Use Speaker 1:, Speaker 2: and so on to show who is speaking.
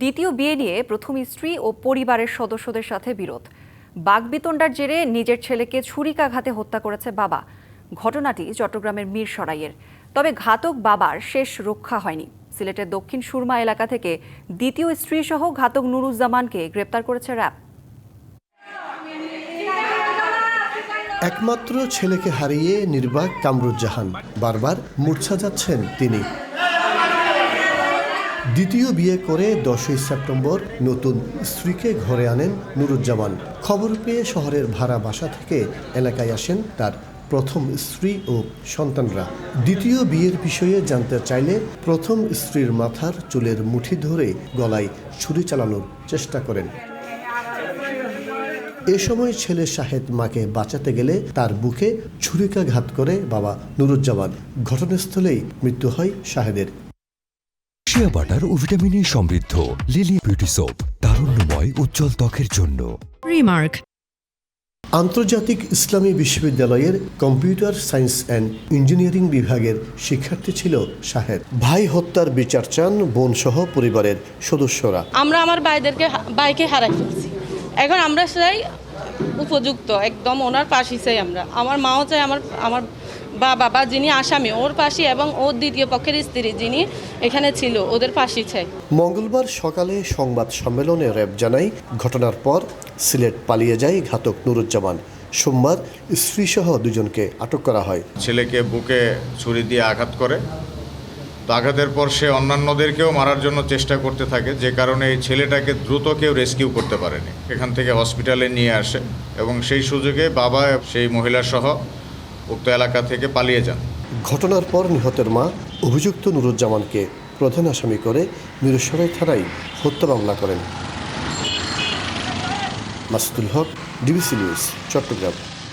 Speaker 1: দ্বিতীয় বিয়ে নিয়ে প্রথম স্ত্রী ও পরিবারের সদস্যদের সাথে বিরোধ বাগবিতণ্ডার জেরে নিজের ছেলেকে ছুরিকাঘাতে হত্যা করেছে বাবা ঘটনাটি চট্টগ্রামের মিরসরাইয়ের তবে ঘাতক বাবার শেষ রক্ষা হয়নি সিলেটের দক্ষিণ সুরমা এলাকা থেকে দ্বিতীয় স্ত্রী সহ ঘাতক নুরুজ্জামানকে গ্রেপ্তার করেছে র্যাব
Speaker 2: একমাত্র ছেলেকে হারিয়ে নির্বাক কামরুজ্জাহান বারবার মূর্ছা যাচ্ছেন তিনি দ্বিতীয় বিয়ে করে দশই সেপ্টেম্বর নতুন স্ত্রীকে ঘরে আনেন নুরুজ্জামান খবর পেয়ে শহরের ভাড়া বাসা থেকে এলাকায় আসেন তার প্রথম স্ত্রী ও সন্তানরা দ্বিতীয় বিয়ের বিষয়ে জানতে চাইলে প্রথম স্ত্রীর মাথার চুলের মুঠি ধরে গলায় ছুরি চালানোর চেষ্টা করেন এ সময় ছেলে শাহেদ মাকে বাঁচাতে গেলে তার বুকে ছুরিকাঘাত করে বাবা নুরুজ্জামান ঘটনাস্থলেই মৃত্যু হয় শাহেদের
Speaker 3: শেয়া বাটার ও ভিটামিন এ সমৃদ্ধ লিলি বিউটি সোপ তারুণ্যময় উজ্জ্বল ত্বকের জন্য রিমার্ক
Speaker 2: আন্তর্জাতিক ইসলামী বিশ্ববিদ্যালয়ের কম্পিউটার সায়েন্স অ্যান্ড ইঞ্জিনিয়ারিং বিভাগের শিক্ষার্থী ছিল সাহেব ভাই হত্যার বিচার চান বোন সহ পরিবারের সদস্যরা
Speaker 4: আমরা আমার ভাইদেরকে ভাইকে হারাই ফেলছি এখন আমরা চাই উপযুক্ত একদম ওনার পাশে চাই আমরা আমার মাও চাই আমার আমার বা বাবা যিনি আসামি ওর পাশে এবং ওর দ্বিতীয় পক্ষের স্ত্রী যিনি এখানে ছিল ওদের পাশে চাই
Speaker 2: মঙ্গলবার সকালে সংবাদ সম্মেলনে র্যাব জানাই ঘটনার পর সিলেট পালিয়ে যায় ঘাতক নুরুজ্জামান সোমবার স্ত্রীসহ দুজনকে আটক করা হয়
Speaker 5: ছেলেকে বুকে ছুরি দিয়ে আঘাত করে তো আঘাতের পর সে অন্যান্যদেরকেও মারার জন্য চেষ্টা করতে থাকে যে কারণে এই ছেলেটাকে দ্রুত কেউ রেস্কিউ করতে পারেনি এখান থেকে হসপিটালে নিয়ে আসে এবং সেই সুযোগে বাবা সেই মহিলাসহ উক্ত এলাকা থেকে পালিয়ে যান
Speaker 2: ঘটনার পর নিহতের মা অভিযুক্ত নুরুজ্জামানকে প্রধান আসামি করে মিরসরাই থানায় হত্যা মামলা করেন মাসুদুল হক ডিবিসি নিউজ চট্টগ্রাম